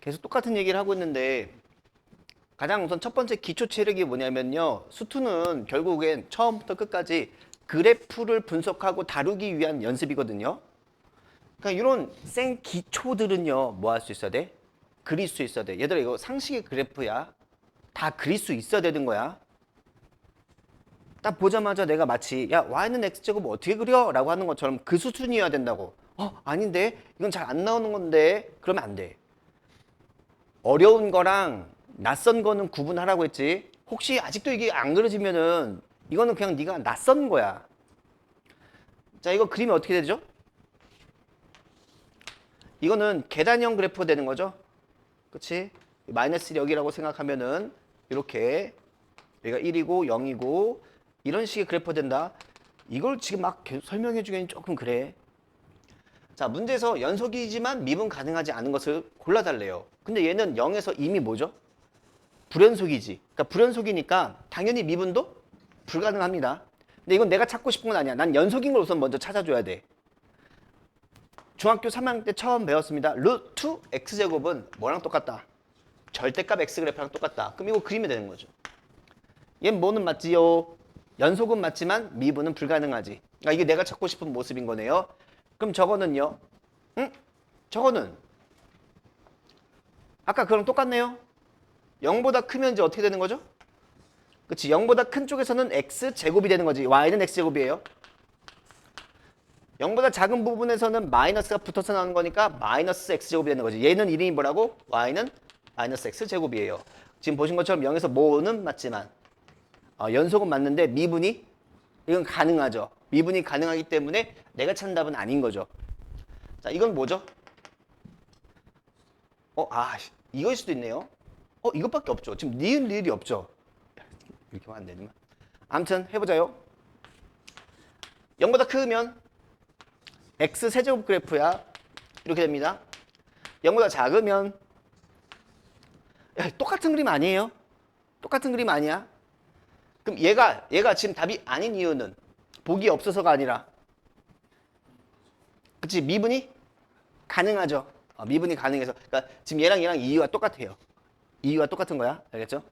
계속 똑같은 얘기를 하고 있는데 가장 우선 첫 번째 기초 체력이 뭐냐면요. 수투는 결국엔 처음부터 끝까지 그래프를 분석하고 다루기 위한 연습이거든요. 그러니까 이런 생 기초들은요. 뭐 할 수 있어야 돼? 그릴 수 있어야 돼. 얘들아 이거 상식의 그래프야. 다 그릴 수 있어야 되는 거야. 딱 보자마자 내가 마치 야 y는 x제곱 어떻게 그려? 라고 하는 것처럼 그 수준이어야 된다고 어 아닌데 이건 잘 안 나오는 건데 그러면 안 돼 어려운 거랑 낯선 거는 구분하라고 했지 혹시 아직도 이게 안 그려지면은 이거는 그냥 네가 낯선 거야 자 이거 그림이 어떻게 되죠? 이거는 계단형 그래프가 되는 거죠 그치? 마이너스 여기라고 생각하면은 이렇게 여기가 1이고 0이고 이런 식의 그래프가 된다. 이걸 지금 막 설명해 주기엔 조금 그래. 자, 문제에서 연속이지만 미분 가능하지 않은 것을 골라달래요. 근데 얘는 0에서 이미 뭐죠? 불연속이지. 그러니까 불연속이니까 당연히 미분도 불가능합니다. 근데 이건 내가 찾고 싶은 건 아니야. 난 연속인 걸 우선 먼저 찾아줘야 돼. 중학교 3학년 때 처음 배웠습니다. 루트 x제곱은 뭐랑 똑같다? 절대값 x 그래프랑 똑같다. 그럼 이거 그리면 되는 거죠. 얘 뭐는 맞지요? 연속은 맞지만 미분은 불가능하지. 그러니까 이게 내가 찾고 싶은 모습인 거네요. 그럼 저거는요? 응? 저거는 아까 그랑 똑같네요. 0보다 크면 이제 어떻게 되는 거죠? 그치 0보다 큰 쪽에서는 x 제곱이 되는 거지. y는 x 제곱이에요. 0보다 작은 부분에서는 마이너스가 붙어서 나오는 거니까 마이너스 x 제곱이 되는 거지. 얘는 이름이 뭐라고? y는 마이너스 x 제곱이에요. 지금 보신 것처럼 0에서 뭐는 맞지만 어, 연속은 맞는데 미분이 이건 가능하죠. 미분이 가능하기 때문에 내가 찾는 답은 아닌 거죠. 자, 이건 뭐죠? 어, 아, 씨, 이거일 수도 있네요. 어, 이것밖에 없죠. 지금 니은 리을이 없죠. 이렇게 하면 안 되지만. 아무튼 해보자요. 0보다 크면 x 세제곱 그래프야. 이렇게 됩니다. 0보다 작으면 야, 똑같은 그림 아니에요? 똑같은 그림 아니야? 그럼 얘가 얘가 지금 답이 아닌 이유는 복이 없어서가 아니라 그치 미분이 가능하죠. 어, 미분이 가능해서 그러니까 지금 얘랑 얘랑 이유가 똑같아요. 이유가 똑같은 거야. 알겠죠?